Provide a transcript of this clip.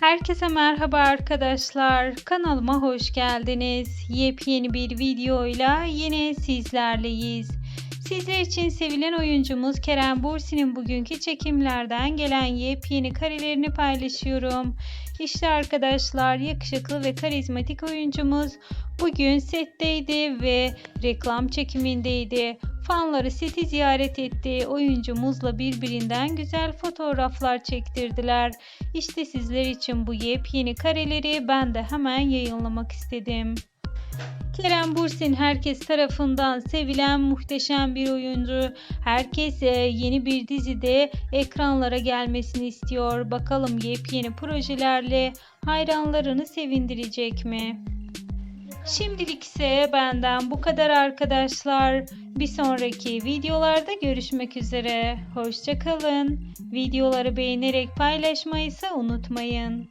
Herkese merhaba arkadaşlar. Kanalıma hoş geldiniz. Yepyeni bir videoyla yine sizlerleyiz. Sizler için sevilen oyuncumuz Kerem Bursi'nin bugünkü çekimlerden gelen yepyeni karelerini paylaşıyorum. İşte arkadaşlar yakışıklı ve karizmatik oyuncumuz bugün setteydi ve reklam çekimindeydi. Fanları seti ziyaret etti. Oyuncumuzla birbirinden güzel fotoğraflar çektirdiler. İşte sizler için bu yepyeni kareleri ben de hemen yayınlamak istedim. Kerem Bursin herkes tarafından sevilen muhteşem bir oyuncu. Herkes e, yeni bir dizide ekranlara gelmesini istiyor. Bakalım yepyeni projelerle hayranlarını sevindirecek mi? Şimdilik ise benden bu kadar arkadaşlar. Bir sonraki videolarda görüşmek üzere. Hoşçakalın. Videoları beğenerek paylaşmayı ise unutmayın.